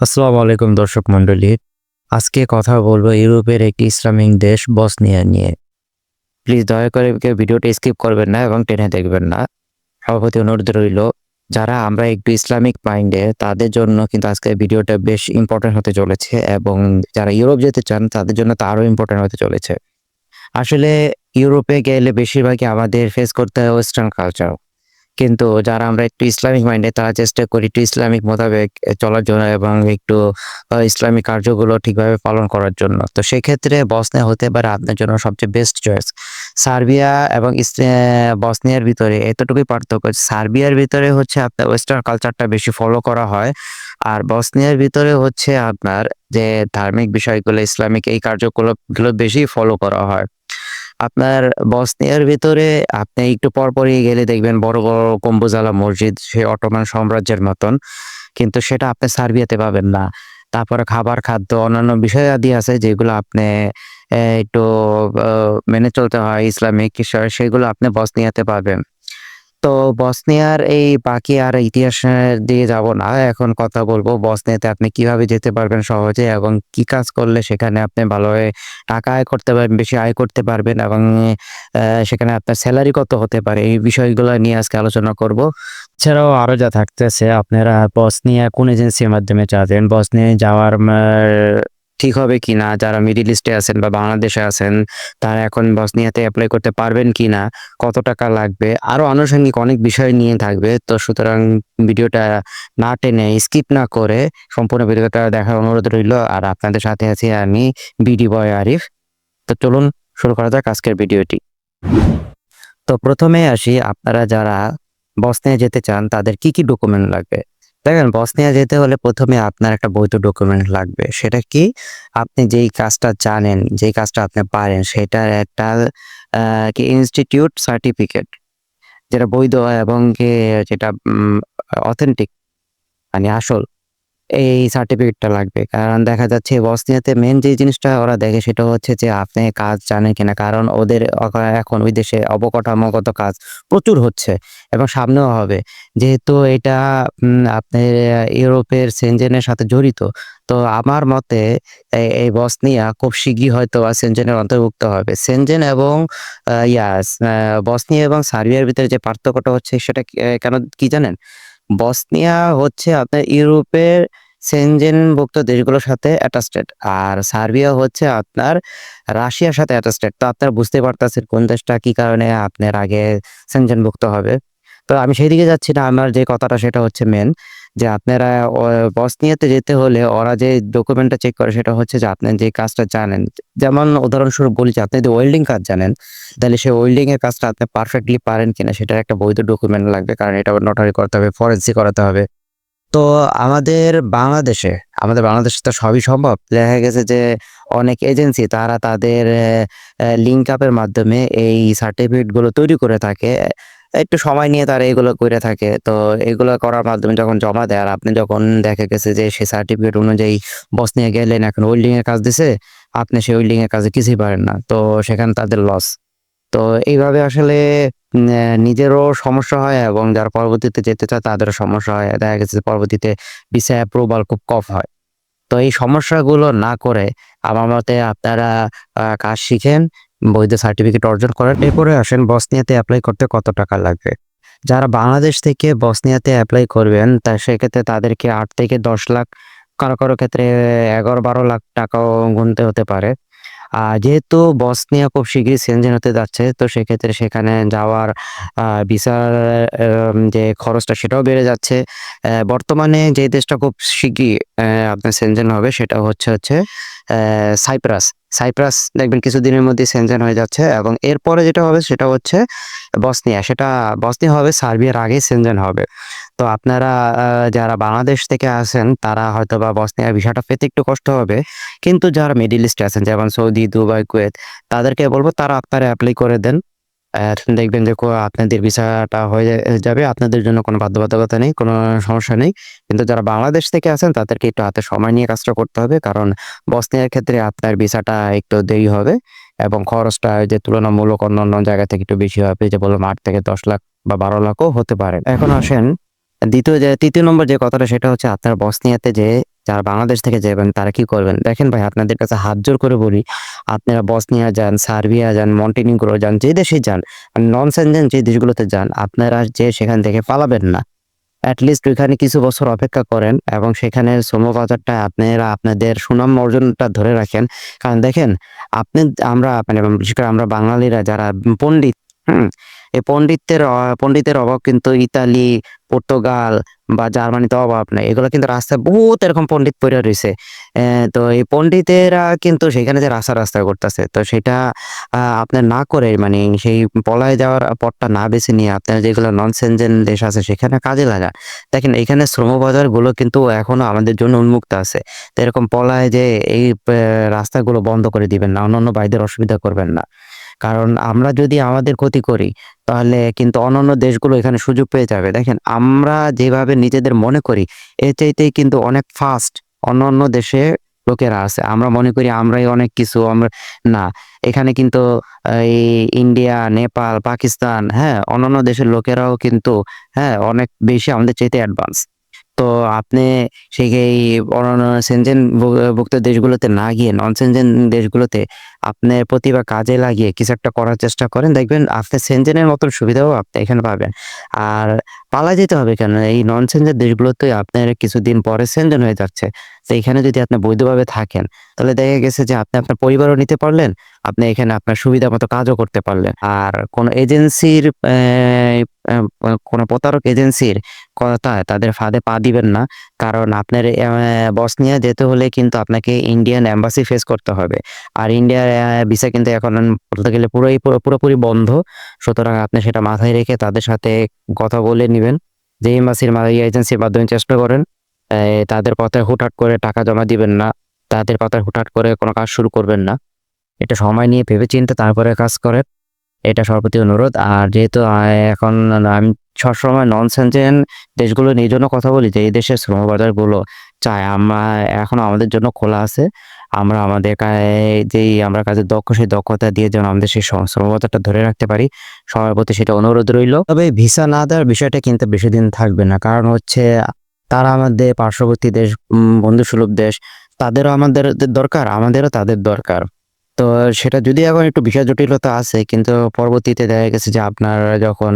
আসসালামু আলাইকুম দর্শক মণ্ডলী। আজকে কথা বলব ইউরোপের একটি ইসলামিক দেশ, বসনিয়া নিয়ে। প্লিজ দয়া করে ভিডিওটা স্কিপ করবেন না এবং টেনে দেখবেন না। সভাপতি অনুরোধ রইল, যারা আমরা একটু ইসলামিক মাইন্ডে তাদের জন্য কিন্তু আজকে ভিডিওটা বেশ ইম্পর্টেন্ট হতে চলেছে এবং যারা ইউরোপ যেতে চান, তাদের জন্য তো আরও ইম্পর্টেন্ট হতে চলেছে। আসলে ইউরোপে গেলে বেশিরভাগই আমাদের ফেস করতে হয় ওয়েস্টার্ন কালচার কিন্তু যারা আমরা একটু ইসলামিক মাইন্ডে তারা চেষ্টা করি একটু ইসলামিক মোতাবেক চলার জন্য এবং একটু ইসলামিক কার্যগুলো ঠিকভাবে পালন করার জন্য। তো সেক্ষেত্রে বসনিয়া হতে পারে আপনার জন্য সবচেয়ে বেস্ট চয়েস সার্বিয়া এবং বসনিয়ার ভিতরে এতটুকুই পার্থক্য সার্বিয়ার ভিতরে হচ্ছে আপনার ওয়েস্টার্ন কালচারটা বেশি ফলো করা হয়। আর বসনিয়ার ভিতরে হচ্ছে আপনার যে ধার্মিক বিষয়গুলো, ইসলামিক এই কার্যকলাপগুলো বেশি ফলো করা হয়। আপনার বসনিয়ার ভিতরে আপনি একটু পরপরই গেলে দেখবেন বড় বড় কম্বুজালা মসজিদ সে অটোমান সাম্রাজ্যের মতন। কিন্তু সেটা আপনি সার্বিয়াতে পাবেন না। তারপরে খাবার, খাদ্য, অন্যান্য বিষয় আদি আছে যেগুলো আপনি একটু মেনে চলতে হয়, ইসলামিক সেগুলো আপনি বসনিয়াতে পাবেন। তো বসনিয়ার এই বাকি আর ইতিহাস দিয়ে যাব না। এখন কথা বলব বসনিয়াতে আপনি কীভাবে যেতে পারবেন সহজে এবং কি কাজ করলে সেখানে আপনি ভালোভাবে টাকা আয় করতে পারবেন, বেশি আয় করতে পারবেন এবং সেখানে আপনার স্যালারি কত হতে পারে এই বিষয়গুলো নিয়ে আজকে আলোচনা করব। এছাড়াও আরও যা থাকতেছে, আপনারা বসনিয়া কোন এজেন্সির মাধ্যমে চাচ্ছেন বসনিয়া যাওয়ার ঠিক হবে কিনা যারা মিডিল ইস্টে আছেন বা বাংলাদেশে আছেন, তারা এখন বসনিয়াতে অ্যাপ্লাই করতে পারবেন কিনা কত টাকা লাগবে? আরও আনুষঙ্গিক অনেক বিষয় নিয়ে থাকবে, তো সুতরাং ভিডিওটা না টেনে স্কিপ না করে সম্পূর্ণ ভিডিওটা দেখার অনুরোধ রইল। আর আপনাদের সাথে আছি আমি বিডি বয় আরিফ তো চলুন শুরু করা যাক আজকের ভিডিওটি। তো প্রথমে আসি, আপনারা যারা বসনিয়া যেতে চান, তাদের কি কি ডকুমেন্ট লাগবে? দেখেন বসনিয়া যেতে হলে প্রথমে আপনার একটা বৈধ ডকুমেন্ট লাগবে। সেটা কি? আপনি যেই কাজটা জানেন, যেই কাজটা আপনি পারেন, সেটার একটা কি ইনস্টিটিউট সার্টিফিকেট যেটা বৈধ এবং যেটা অথেন্টিক মানে আসল। এই সার্টিফিকেটটা লাগবে। কারণ দেখা যাচ্ছে বসনিয়াতে মেন যে জিনিসটা ওরা দেখে সেটা হচ্ছে যে আপনি কাজ জানেন কিনা। কারণ ওদের এখন ওই দেশে অবকাঠামোগত কাজ প্রচুর হচ্ছে এবং সামনেও হবে। যেহেতু এটা আপনার ইউরোপের সেনজেনের সাথে জড়িত, তো আমার মতে এই বসনিয়া খুব শীঘ্রই হয়তো বা সেনজেনের অন্তর্ভুক্ত হবে। সেনজেন এবং ইয়াস বসনিয়া এবং সার্বিয়ার ভিতরে যে পার্থক্যটা হচ্ছে সেটা কেন, কি জানেন? বসনিয়া হচ্ছে আপনার ইউরোপের সেনজেনভুক্ত দেশগুলোর সাথে অ্যাটাস্টেড আর সার্বিয়া হচ্ছে আপনার রাশিয়ার সাথে অ্যাটাস্টেড তো আপনার বুঝতে পারতেছেন কোন দেশটা কি কারণে আপনার আগে সেনজেনভুক্ত হবে। তো আমি সেই দিকে যাচ্ছি না, আমার যে কথাটা সেটা হচ্ছে মেন যে আপনারা বসনিয়াতে যেতে হলে ওরা যে ডকুমেন্টটা চেক করে সেটা হচ্ছে যে আপনি যে কাজটা জানেন। যেমন উদাহরণস্বরূপ বলি যে আপনি যদি ওয়েল্ডিং কাজ জানেন, তাহলে সেই ওয়েল্ডিং এর কাজটা আপনি পারফেক্টলি পারেন কিনা সেটার একটা বৈধ ডকুমেন্ট লাগবে, কারণ এটা নোটারি করতে হবে ফরেন্সি করাতে হবে। তো আমাদের বাংলাদেশে আমাদের বাংলাদেশে তো সবই সম্ভব। দেখা গেছে যে অনেক এজেন্সি তারা তাদের লিঙ্ক আপের মাধ্যমে এই সার্টিফিকেটগুলো তৈরি করে থাকে। একটু সময় নিয়ে তারা এগুলো করে থাকে। তো এগুলো করার মাধ্যমে যখন জমা দেয় আর আপনি যখন দেখা গেছে যে সে সার্টিফিকেট অনুযায়ী বস নিয়ে গেলেন, এখন ওয়েল্ডিং এর কাজ দিছে, আপনি সেই ওয়েল্ডিং এর কাজে কিছুই পারেন না। তো সেখানে তাদের লস তো এইভাবে আসলে নিজেরও সমস্যা হয় এবং যারা পরবর্তীতে যেতে চায় তাদেরও সমস্যা হয়। দেখা গেছে পরবর্তীতে ভিসা অ্যাপ্রুভাল খুব কম হয়। তো এই সমস্যাগুলো না করে আমার মতে আপনারা কাজ শিখেন বৈধ সার্টিফিকেট অর্জন করেন এরপরে আসেন বসনিয়াতে অ্যাপ্লাই করতে কত টাকা লাগবে? যারা বাংলাদেশ থেকে বসনিয়াতে অ্যাপ্লাই করবেন, তা সেক্ষেত্রে তাদেরকে আট থেকে দশ লাখ, কারও কারও ক্ষেত্রে এগারো বারো লাখ টাকাও গুনতে হতে পারে। আর যেহেতু বসনিয়া খুব শীঘ্রই সেনজেন হতে যাচ্ছে, তো সেক্ষেত্রে সেখানে যাওয়ার ভিসার যে খরচটা সেটাও বেড়ে যাচ্ছে। বর্তমানে যে দেশটা খুব শীঘ্রই আপনার সেনজেন হবে সেটা হচ্ছে হচ্ছে সাইপ্রাস। সাইপ্রাস দেখবেন কিছুদিনের মধ্যে সেনজেন হয়ে যাচ্ছে এবং এরপরে যেটা হবে সেটা হচ্ছে বসনিয়া। সেটা বসনিয়া হবে, সার্বিয়ার আগে সেনজেন হবে। তো আপনারা যারা বাংলাদেশ থেকে আসেন তারা হয়তো বা বসনিয়া ভিসাটা পেতে একটু কষ্ট হবে। কিন্তু যারা মিডিল ইস্টে আছেন, যেমন সৌদি, দুবাই, কুয়েত, তাদেরকে বলব তারা আপনারা অ্যাপ্লাই করে দেন। দেখবেন যে আপনাদের ভিসাটা হয়ে যাবে, আপনাদের জন্য কোনো বাধ্যবাধকতা নেই, কোনো সমস্যা নেই। কিন্তু যারা বাংলাদেশ থেকে আছেন, তাদেরকে একটু হাতে সময় নিয়ে কাজটা করতে হবে, কারণ বসনিয়ার ক্ষেত্রে আপনার ভিসাটা একটু দেরি হবে এবং খরচটা যে তুলনামূলক অন্য অন্য জায়গা থেকে একটু বেশি হবে, যে বললাম আট থেকে দশ লাখ বা বারো লাখও হতে পারে। এখন আসেন, দ্বিতীয় যে তৃতীয় নম্বর যে কথাটা, সেটা হচ্ছে আপনার বসনিয়াতে যে যারা বাংলাদেশ থেকে যাবেন, তারা কি করবেন? দেখেন ভাই, আপনাদের কাছে হাত জোর করে বলি, আপনারা বসনিয়া যান, সার্বিয়া যান, মন্টিনিগ্রো যান, যে দেশে যান নন সেনজেন যে দেশগুলোতে যান, আপনারা যে সেখান থেকে পালাবেন না। অ্যাটলিস্ট ওইখানে কিছু বছর অপেক্ষা করেন এবং সেখানে শ্রম বাজারটা আপনারা আপনাদের সুনাম অর্জনটা ধরে রাখেন। কারণ দেখেন, আপনি, আমরা মানে বিশেষ করে আমরা বাঙালিরা যারা পণ্ডিত এই পণ্ডিতের পণ্ডিতের অভাব কিন্তু ইতালি, পর্তুগাল বা জার্মানিতে অভাব নেই। এগুলো কিন্তু রাস্তায় বহুত এরকম পণ্ডিত পড়ে রয়েছে। তো এই পণ্ডিতেরা কিন্তু সেখানে যে রাস্তা রাস্তা করতেছে, তো সেটা আপনার না করে মানে সেই পলায় যাওয়ার পথটা না বেছে নিয়ে আপনার যেগুলো নন সেনজেন দেশ আছে সেখানে কাজে লাগান দেখেন, এখানে শ্রমবাজারগুলো কিন্তু এখনও আমাদের জন্য উন্মুক্ত আছে। তো এরকম পলায় যে এই রাস্তাগুলো বন্ধ করে দিবেন না, অন্যান্য ভাইদের অসুবিধা করবেন না। কারণ আমরা যদি আমাদের ক্ষতি করি, তাহলে কিন্তু অন্যান্য দেশগুলো এখানে সুযোগ পেয়ে যাবে। দেখেন, আমরা যেভাবে নিজেদের মনে করি এ চাইতেই কিন্তু অনেক ফাস্ট অন্য অন্য দেশে লোকেরা আছে। আমরা মনে করি আমরাই অনেক কিছু, আমরা, না, এখানে কিন্তু, এই ইন্ডিয়া নেপাল পাকিস্তান হ্যাঁ অন্যান্য দেশের লোকেরাও কিন্তু হ্যাঁ অনেক বেশি আমাদের চাইতে অ্যাডভান্স তো আপনি সেই অন্যান্য সেনজেন ভুক্ত দেশগুলোতে না গিয়ে নন সেনজেন দেশগুলোতে আপনার প্রতিভা কাজে লাগিয়ে কিছু একটা করার চেষ্টা করেন, দেখবেন আপনি সেনজেনের মতন সুবিধাও আপনি এখানে পাবেন। আর পালা যেতে হবে কেন? এই নন সেনজেন দেশগুলোতে আপনার কিছুদিন পরে সেনজেন হয়ে যাচ্ছে। তো এখানে যদি আপনি বৈধভাবে থাকেন, তাহলে দেখা গেছে যে আপনি আপনার পরিবারও নিতে পারলেন, আপনি এখানে আপনার সুবিধা মতো কাজও করতে পারলেন। আর কোন এজেন্সির কোন প্রতারক এজেন্সির কথা তাদের ফাঁদে পা দিবেন না। কারণ আপনার বসনিয়া যেতে হলে কিন্তু আপনাকে ইন্ডিয়ান এম্বাসি ফেস করতে হবে। আর ইন্ডিয়ার ভিসা কিন্তু এখন বলতে গেলে পুরোই পুরোপুরি বন্ধ। সুতরাং আপনি সেটা মাথায় রেখে তাদের সাথে কথা বলে নেবেন। যে এম্বাসির এজেন্সির মাধ্যমে চেষ্টা করেন তাদের কথায় হুটহাট করে টাকা জমা দিবেন না। তাদের কথায় হুটহাট করে কোনো কাজ শুরু করবেন না। এটা সময় নিয়ে ভেবে চিন্তে তারপরে কাজ করেন। এটা সর্বপ্রতি অনুরোধ। আর যেহেতু এখন আমি সবসময় নন সেনজেন দেশগুলো নিয়ে জন্য কথা বলি যে, এই দেশের শ্রম বাজারগুলো চাই আমরা এখন আমাদের জন্য খোলা আছে। আমরা আমাদের যেই আমরা কাজে দক্ষ, সেই দক্ষতা দিয়ে যেন আমাদের সেই শ্রম- শ্রমবাজারটা ধরে রাখতে পারি। সবার প্রতি সেটা অনুরোধ রইল। তবে ভিসা না দেওয়ার বিষয়টা কিন্তু বেশি দিন থাকবে না। কারণ হচ্ছে, তারা আমাদের পার্শ্ববর্তী দেশ বন্ধুসুলভ দেশ, তাদেরও আমাদের দরকার, আমাদেরও তাদের দরকার। তো সেটা যদি এখন একটু বিষয় জটিলতা আছে, কিন্তু পরবর্তীতে দেখা গেছে যে আপনার যখন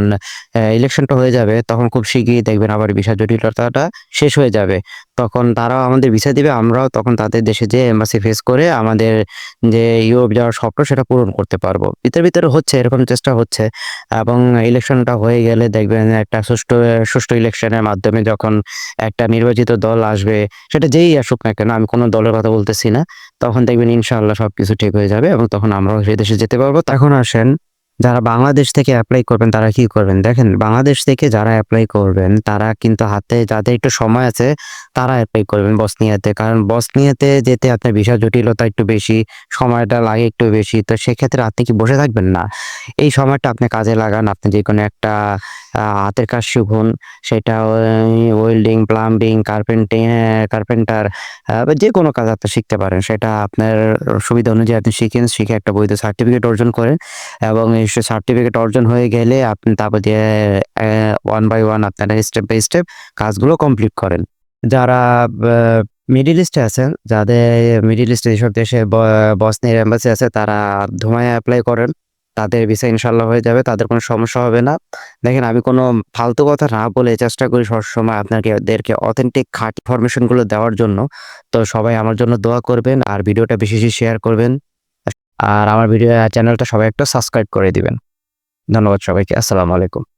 ইলেকশনটা হয়ে যাবে, তখন খুব শিগগিরই দেখবেন আবার বিষয় জটিলতাটা শেষ হয়ে যাবে। তখন তারাও আমাদের ভিসা দিবে, আমরাও তখন তাদের দেশে যে এম্বাসি ফেস করে আমাদের যে ইউরোপ যাওয়ার স্বপ্ন সেটা পূরণ করতে পারব। ভিতরে ভিতরে হচ্ছে, এরকম চেষ্টা হচ্ছে এবং ইলেকশনটা হয়ে গেলে দেখবেন একটা সুষ্ঠু সুষ্ঠু ইলেকশনের মাধ্যমে যখন একটা নির্বাচিত দল আসবে, সেটা যেই আসুক না কেন, আমি কোনো দলের কথা বলতেছি না, তখন দেখবেন ইনশাআল্লাহ সবকিছু ঠিক হয়ে যাবে এবং তখন আমরাও সেই দেশে যেতে পারব। তখন আসেন যারা বাংলাদেশ থেকে অ্যাপ্লাই করবেন, তারা কি করবেন? দেখেন, বাংলাদেশ থেকে যারা অ্যাপ্লাই করবেন, তারা কিন্তু হাতে যাদের একটু সময় আছে, তারা অ্যাপ্লাই করবেন বসনিয়াতে। কারণ বসনিয়াতে যেতে আপনার ভিসা জটিলতা একটু বেশি, সময়টা লাগে একটু বেশি। তো সেক্ষেত্রে আপনি কি বসে থাকবেন না? এই সময়টা আপনি কাজে লাগান, আপনি যে কোনো একটা হাতের কাজ শিখুন। সেটা ওয়েল্ডিং প্লাম্বিং কার্পেন্টিং কার্পেন্টার যে কোনো কাজ আপনি শিখতে পারেন। সেটা আপনার সুবিধা অনুযায়ী আপনি শিখেন, শিখে একটা বৈধ সার্টিফিকেট অর্জন করেন এবং এই সার্টিফিকেট অর্জন হয়ে গেলে আপনি তারপর দিয়ে ওয়ান বাই ওয়ান আপনারা স্টেপ বাই স্টেপ কাজগুলো কমপ্লিট করেন। যারা মিডিল ইস্টে আছেন, যাদের মিডিল ইস্টে যেসব দেশে বসনিয়ার এম্বাসি আছে, তারা ধুমায় অ্যাপ্লাই করেন। তাদের ভিসা ইনশাল্লাহ হয়ে যাবে, তাদের কোনো সমস্যা হবে না। দেখেন, আমি কোনো ফালতু কথা না বলে চেষ্টা করি সবসময় আপনাকে এদেরকে অথেন্টিক খাট ইনফরমেশনগুলো দেওয়ার জন্য। তো সবাই আমার জন্য দোয়া করবেন, আর ভিডিওটা বেশি বেশি শেয়ার করবেন। আর আমার ভিডিও চ্যানেলটা সবাই একটা সাবস্ক্রাইব করে দিবেন। ধন্যবাদ সবাইকে আসসালামু আলাইকুম।